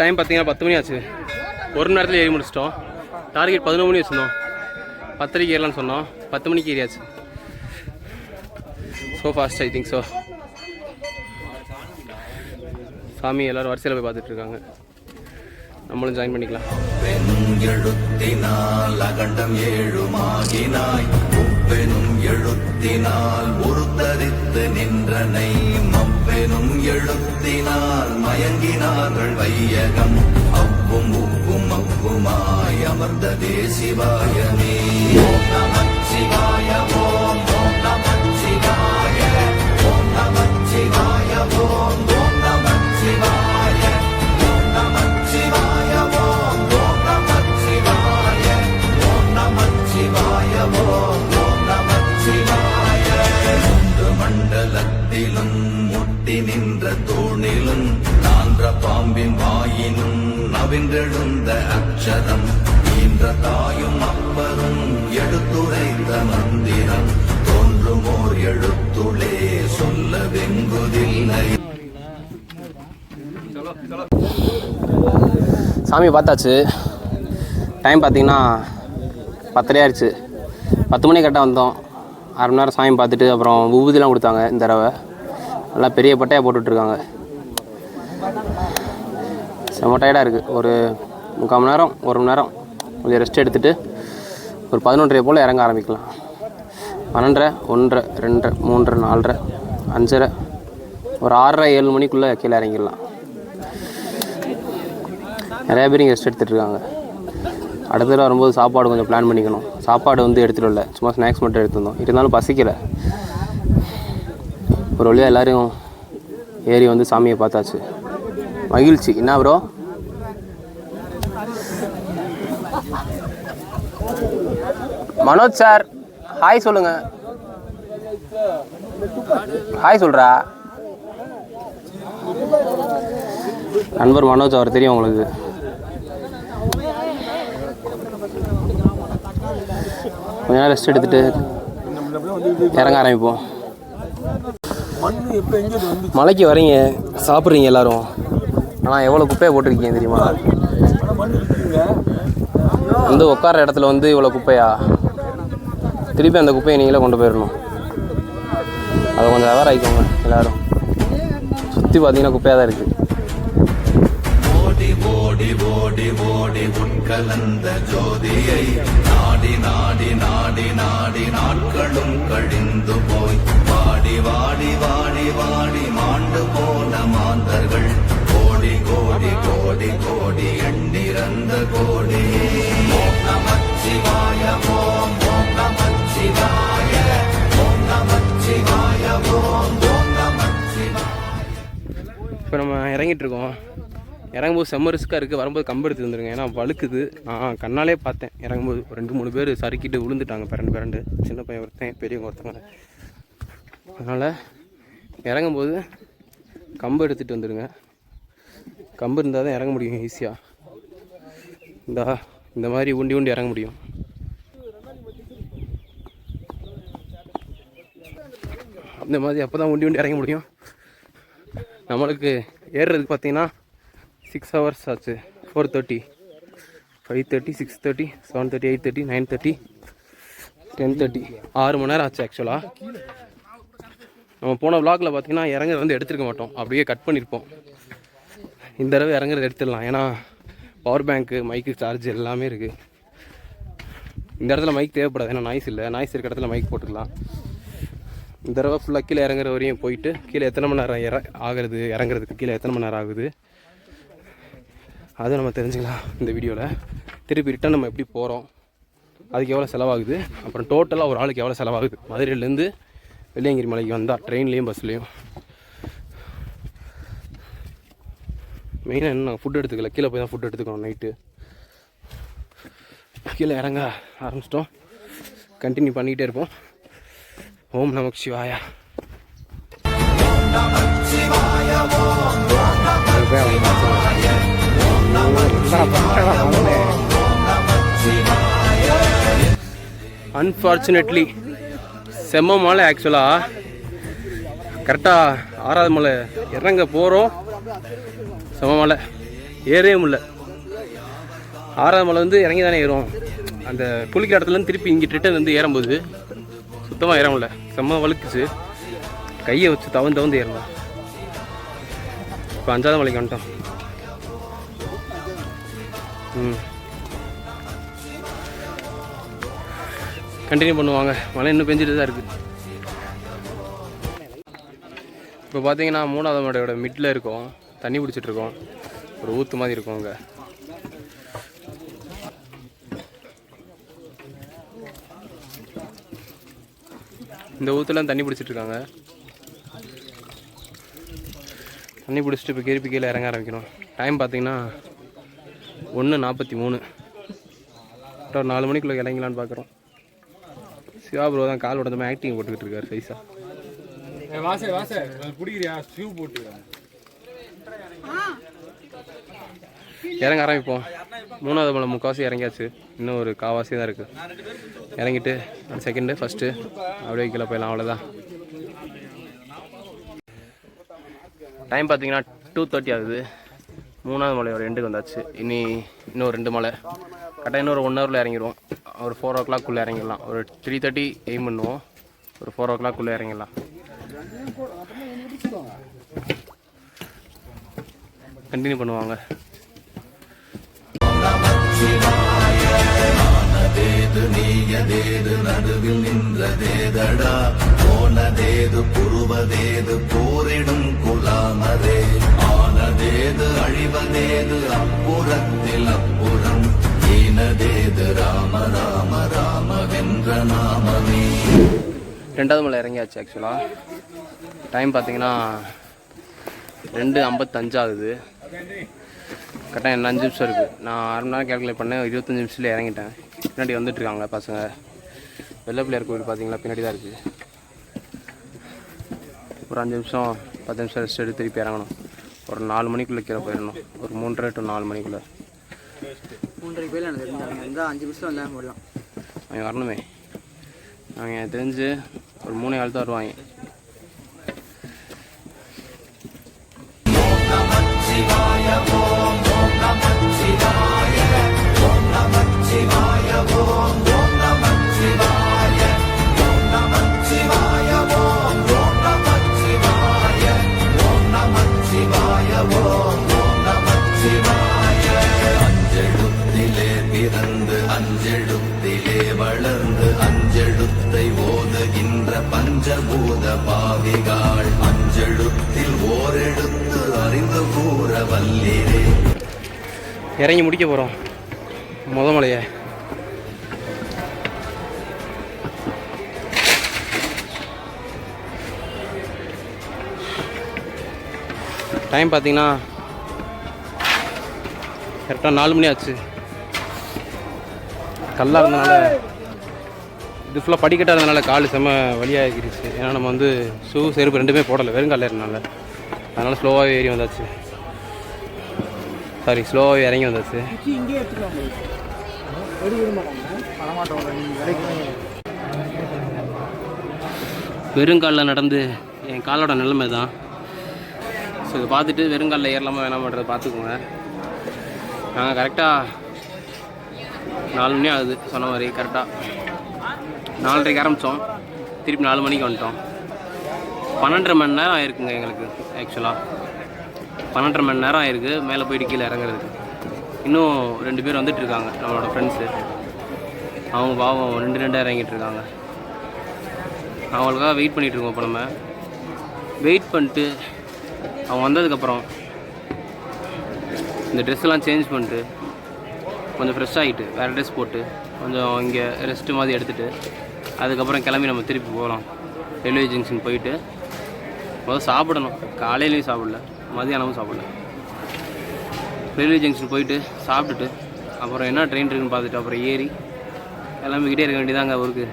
Time பார்த்தீங்கன்னா பத்து மணி ஆச்சு. ஒரு மணி நேரத்தில் ஏறி முடிச்சிட்டோம். டார்கெட் பதினொன்று மணி வச்சுருந்தோம். பத்தரைக்கு ஏறலாம்னு சொன்னோம். பத்து மணிக்கு ஏறியாச்சு. So fast I think so சாமி எல்லோரும் வரிசையில் போய் பார்த்துட்டு இருக்காங்க. நம்மளும் ஜாயின் பண்ணிக்கலாம். எழுத்தினால் அகண்டம் ஏழுமாகினாய். உப்பெனும் எழுத்தினால் உருத்தரித்து நின்றனை எனும் எழுத்தினால் மயங்கினார்கள் வையகம். அவ்வும் உப்பும் அவ்வுமாய் அமர்ந்த தேசிவாயமே ஓம் சாமி பார்த்தாச்சு. டைம் பார்த்தீங்கன்னா பத்தரை ஆயிடுச்சு. பத்து மணி கரெக்டாக வந்தோம். அரை மணி நேரம் சாமி பார்த்துட்டு அப்புறம் விபூதிலாம் கொடுத்தாங்க இந்த தடவை. நல்லா பெரிய பட்டையாக போட்டுட்ருக்காங்க. செம்ம டயர்டாக இருக்குது ஒரு முக்கால் மணி நேரம் ஒரு மணி நேரம் கொஞ்சம் ரெஸ்ட் எடுத்துகிட்டு ஒரு பதினொன்றரை போல் இறங்க ஆரம்பிக்கலாம். பன்னெண்டரை ஒன்றரை ரெண்டரை மூன்றரை நாலரை அஞ்சரை ஒரு ஆறரை ஏழு மணிக்குள்ளே கீழே இறங்கிடலாம். நிறைய பேர் இங்கே ரெஸ்ட் எடுத்துகிட்டு இருக்காங்க அடுத்த தடவை வரும்போது சாப்பாடு கொஞ்சம் பிளான் பண்ணிக்கணும். சாப்பாடு வந்து எடுத்துகிட்டு இல்லை சும்மா ஸ்நாக்ஸ் மட்டும் எடுத்துருந்தோம். இருந்தாலும் பசிக்கலை. ஒரு வழியாக எல்லோரையும் ஏறி வந்து சாமியை பார்த்தாச்சு. மகிழ்ச்சி. என்ன ப்ரோ மனோஜ் சார் ஹாய் சொல்லுங்க. ஹாய் சொல்கிறா நண்பர் மனோஜ் அவர் தெரியும் உங்களுக்கு. கொஞ்ச நேரம் ரெஸ்ட் எடுத்துட்டு இறங்க ஆரம்பிப்போம். மலைக்கு வரீங்க சாப்பிட்றீங்க எல்லாரும். ஆனால் எவ்வளோ குப்பையை போட்டிருக்கீங்க தெரியுமா? வந்து உட்கார இடத்துல வந்து இவ்வளோ குப்பையா? திருப்பி அந்த குப்பையை நீங்களே கொண்டு போயிடணும். அதை கொஞ்சம் அவர் ஆகிக்கோங்க எல்லாரும். சுற்றி பார்த்தீங்கன்னா குப்பையாக தான் இருக்குது ஓடி ஓடி ஓடி உட்கலந்த ஜோதியை நாடி நாடி நாடி நாடி நாட்களும் கழிந்து போய். வாடி வாடி வாடி வாடி மாண்டு போன மாந்தர்கள். கோடி கோடி கோடி கோடி எண்ணிறந்த கோடி நமச்சிவாய ஓம் ஓம் நமச்சிவாய ஓம் நமச்சிவாய ஓம் ஓம் நமச்சிவாய இப்போ நம்ம இறங்கிட்டு இருக்கோம். இறங்கும்போது செம்ம ரிஸ்க்காக இருக்குது வரும்போது கம்பு எடுத்து வந்துருங்க. ஏன்னா வழுக்குது. நான் கண்ணாலே பார்த்தேன். இறங்கும்போது ரெண்டு மூணு பேர் சறுக்கிட்டு விழுந்துட்டாங்க. பிறண்டு பிறண்டு. சின்ன பையன் ஒருத்தன் பெரியவங்க ஒருத்தவங்க அதனால் இறங்கும்போது கம்பு எடுத்துகிட்டு வந்துடுங்க கம்பு இருந்தால் தான் இறங்க முடியும் ஈஸியாக இந்தா இந்த மாதிரி உண்டி உண்டி இறங்க முடியும். இந்த மாதிரி அப்போ தான் உண்டி உண்டி இறங்க முடியும். நம்மளுக்கு ஏறுறதுக்கு பார்த்தீங்கன்னா சிக்ஸ் ஹவர்ஸ் ஆச்சு. Four thirty five thirty six thirty seven thirty eight thirty nine thirty ten thirty ஆறு மணி நேரம் ஆச்சு ஆக்சுவலாக நம்ம போன விளாகில் பார்த்தீங்கன்னா இறங்குறது வந்து எடுத்துருக்க மாட்டோம். அப்படியே கட் பண்ணியிருப்போம் இந்த தடவை இறங்குறது எடுத்துடலாம். ஏன்னா பவர் பேங்க்கு மைக்கு சார்ஜ் எல்லாமே இருக்குது இந்த இடத்துல மைக் தேவைப்படாது. ஏன்னா நாய்ஸ் இல்லை. நாய்ஸ் இருக்க இடத்துல மைக் போட்டுக்கலாம். இந்த தடவை ஃபுல்லாக கீழே இறங்குற வரையும் போயிட்டு கீழே எத்தனை மணி நேரம் இற ஆகிறது இறங்குறதுக்கு கீழே எத்தனை மணி நேரம் ஆகுது? அதை நம்ம தெரிஞ்சுக்கலாம் இந்த வீடியோவில் திருப்பி ரிட்டன் நம்ம எப்படி போகிறோம் அதுக்கு எவ்வளோ செலவாகுது அப்புறம் டோட்டலாக ஒரு ஆளுக்கு எவ்வளோ செலவாகுது. மதுரையிலேருந்து வெள்ளியங்கிரி மலைக்கு வந்தால் ட்ரெயின்லேயும் பஸ்லேயும் மெயினாக என்ன நாங்கள் ஃபுட் எடுத்துக்கல. கீழே போய் தான் ஃபுட் எடுத்துக்கணும் நைட்டு கீழே இறங்க ஆரம்பிச்சிட்டோம். கண்டினியூ பண்ணிக்கிட்டே இருப்போம். ஓம் நமக்கு சிவாயா. அன்ஃபார்ச்சுனேட்லி செம்ம மலை ஆக்சுவலாக கரெக்டாக ஆறாவது மலை இறங்க போகிறோம் செம்ம மலை ஏறவே முடியல. ஆறாவது மலை வந்து இறங்கி தானே ஏறும் அந்த புளிக்கிற இடத்துலேருந்து திருப்பி இங்கே ரிட்டன் வந்து ஏறும்போது சுத்தமாக ஏற முடியல. செம்ம வழுக்குச்சு. கையை வச்சு தவந்து தவந்து ஏறலாம். இப்போ அஞ்சாவது மலைக்கு வந்துட்டோம். கண்டினியூ பண்ணுவாங்க. மழை இன்னும் பெஞ்சிட்டு தான் இருக்குது இப்போ பார்த்தீங்கன்னா மூணாவது மாடையோட மிட்டில் இருக்கோம். தண்ணி பிடிச்சிட்ருக்கோம் ஒரு ஊற்று மாதிரி இருக்கும் அங்கே. இந்த ஊற்றுலாம் தண்ணி பிடிச்சிட்டு இருக்காங்க. தண்ணி பிடிச்சிட்டு இப்போ கிருப்பி கீழே இறங்க ஆரம்பிக்கணும். டைம் பார்த்தீங்கன்னா ஒன்று நாற்பத்தி மூணு. ஒரு நாலு மணிக்குள்ளே இறங்கலான்னு பார்க்குறோம். சிவா ப்ரோ தான் கால் உடம்பு ஆக்டிங் போட்டுக்கிட்டு இருக்காரு சைஸா வாச வாச பிடிக்கிறியா? ஷூ போட்டு. இறங்க ஆரம்பிப்போம். மூணாவது மலை முக்காவாசி இறங்கியாச்சு. இன்னும் ஒரு காவாசி தான் இருக்குது இறங்கிட்டு செகண்டு ஃபஸ்ட்டு அப்படியே கீழே போயிடலாம் அவ்வளோதான் டைம் பார்த்தீங்கன்னா டூ தேர்ட்டி ஆகுது. மூணாவது மலையோட எண்டுக்கு வந்தாச்சு. இனி இன்னும் ரெண்டு மலை. கரெக்டாக இன்னொரு ஒன் ஹவரில் இறங்கிடுவோம் ஒரு ஃபோர் ஓ கிளாக்குள்ளே இறங்கிடலாம். ஒரு த்ரீ தேர்ட்டி எய்ம் பண்ணுவோம். ஒரு ஃபோர் ஓ கிளாக்குள்ளே இறங்கிடலாம். கண்டினியூ பண்ணுவாங்க. நீயதேது நடுவில் நின்றதேதடா. போனதேது புருவதேது போரிடும் குலாமரே ஆனதேது அழிவதேது அப்புறத்தில் அப்புறம். ஈனதேது ராம ராம ராம வென்ற நாமமே. ரெண்டாவது மலை இறங்கியாச்சு ஆக்சுவலாக டைம் பார்த்தீங்கன்னா ரெண்டு ஐம்பத்தஞ்சு ஆகுது கரெக்டாக என்ன அஞ்சு நிமிஷம் இருக்குது நான் அரை மணி நேரம் கேல்குலேட் பண்ணேன். இருபத்தஞ்சி நிமிஷத்தில் இறங்கிட்டேன். பின்னாடி வந்துட்டுருக்காங்க பசங்க. வெள்ளை பிள்ளையார் கோவில் பார்த்தீங்களா பின்னாடி தான் இருக்குது ஒரு அஞ்சு நிமிஷம் பத்து நிமிஷம் ரெஸ்ட் எடுத்து திருப்பி இறங்கணும். ஒரு நாலு மணிக்குள்ளே கீழே போயிடணும். ஒரு மூன்றரை டு நாலு மணிக்குள்ளே. மூன்றரைக்கு எனக்கு இருந்தால் அஞ்சு நிமிஷம் வந்தால் போடலாம் அவங்க வரணுமே. அவங்க தெரிஞ்சு ஒரு மூணு ஆள் தான் வருவாங்க. அஞ்செழுத்திலே இறங்கி முடிக்க போகிறோம் முத மலையை. டைம் பார்த்தீங்கன்னா கரெக்டாக நாலு மணி ஆச்சு. கல்லாக இருந்தனால இது ஃபுல்லாக படிக்கட்டாக இருந்தனால கால் செம்ம வழியாகிருச்சு ஏன்னா நம்ம வந்து ஷூ செருப்பு ரெண்டுமே போடலை. வெறும் காலில் இருந்தனால அதனால் ஸ்லோவாகவே ஏறி வந்தாச்சு. சாரி ஸ்லோவாக இறங்கி வந்தாச்சு. வெறுங்காலில் நடந்து என் காலோட நிலைமை தான். ஸோ இதை பார்த்துட்டு வெறுங்காலில் ஏறலாமா வேணாமன்றதை பார்த்துக்கோங்க. நாங்கள் கரெக்டாக நாலு மணி ஆகுது சொன்ன மாதிரி கரெக்டாக நாலரைக்கு ஆரம்பித்தோம் திருப்பி நாலு மணிக்கு வந்துட்டோம். பன்னெண்டரை மணி நேரம் ஆயிருக்குங்க எங்களுக்கு ஆக்சுவலாக பன்னெண்டரை மணி நேரம் ஆயிருக்கு. மேலே போயிட்டு கீழே இறங்குறதுக்கு. இன்னும் ரெண்டு பேர் வந்துட்டு இருக்காங்க நம்மளோட ஃப்ரெண்ட்ஸு அவங்க பாவம் ரெண்டு ரெண்டாக இறங்கிட்டு இருக்காங்க. அவங்களுக்காக வெயிட் பண்ணிகிட்டு இருக்கோம் இப்போ நம்ம. வெயிட் பண்ணிட்டு அவங்க வந்ததுக்கப்புறம் இந்த ட்ரெஸ்ஸெல்லாம் சேஞ்ச் பண்ணிட்டு கொஞ்சம் ஃப்ரெஷ் ஆகிட்டு வேறு ட்ரெஸ் போட்டு கொஞ்சம் இங்கே ரெஸ்ட்டு மாதிரி எடுத்துகிட்டு அதுக்கப்புறம் கிளம்பி நம்ம திருப்பி போகலாம். ரயில்வே ஜங்ஷன் போயிட்டு. முதல்ல சாப்பிடணும். காலையிலையும் சாப்பிடல. மதியானமும் சாப்பிடல. ரயில்வே ஜங்ஷன் போயிட்டு சாப்பிட்டுட்டு அப்புறம் என்ன ட்ரெயின் இருக்குன்னு பார்த்துட்டு அப்புறம் ஏறி கிளம்பிக்கிட்டே இருக்க வேண்டியதாங்க ஊருக்கு.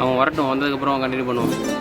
அவன் வரட்டும் வந்ததுக்கப்புறம் கண்டினியூ பண்ணுவோம்.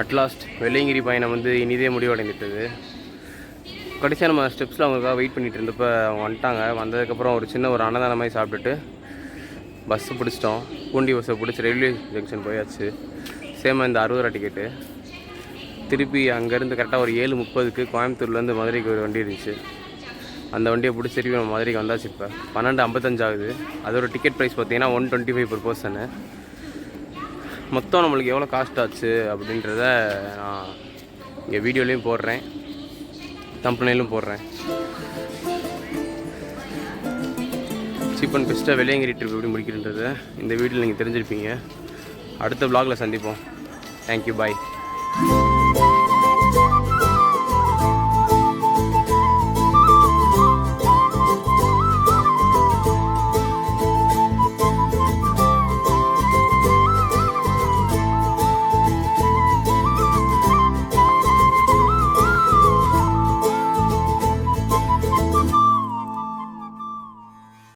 அட்லாஸ்ட் வெள்ளையங்கிரி பயணம் வந்து இனிதே முடிவடைந்துட்டது கடைசியாக நம்ம ஸ்டெப்ஸில் அவங்களுக்காக வெயிட் பண்ணிகிட்டு இருந்தப்போ அவங்க வந்துட்டாங்க. வந்ததுக்கப்புறம் ஒரு சின்ன ஒரு அன்னதானம் மாதிரி சாப்பிட்டுட்டு பஸ்ஸு பிடிச்சிட்டோம். பூண்டி பஸ்ஸை பிடிச்சி ரயில்வே ஜங்ஷன் போயாச்சு. சேம் இந்த அறுபது ரூபா டிக்கெட்டு திருப்பி அங்கேருந்து கரெக்டாக ஒரு ஏழு முப்பதுக்கு கோயம்புத்தூர்லேருந்து மதுரைக்கு ஒரு வண்டி இருந்துச்சு. அந்த வண்டியை பிடிச்சி திருப்பி நம்ம மதுரைக்கு வந்தாச்சு இப்போ. பன்னெண்டு ஐம்பத்தஞ்சாகுது அதோட டிக்கெட் ப்ரைஸ் பார்த்தீங்கன்னா one twenty five per person மொத்தம் நம்மளுக்கு எவ்வளோ காஸ்ட் ஆச்சு அப்படின்றத நான் இங்கே வீடியோலேயும் போடுறேன். தம்பனையிலும் போடுறேன். சீப் அண்ட் பெஸ்ட்டாக வெள்ளையங்கிரி ட்ரிப் எப்படி முடிக்கிறன்றதை இந்த வீடியோவில் நீங்கள் தெரிஞ்சிருப்பீங்க. அடுத்த vlogல சந்திப்போம். Thank you bye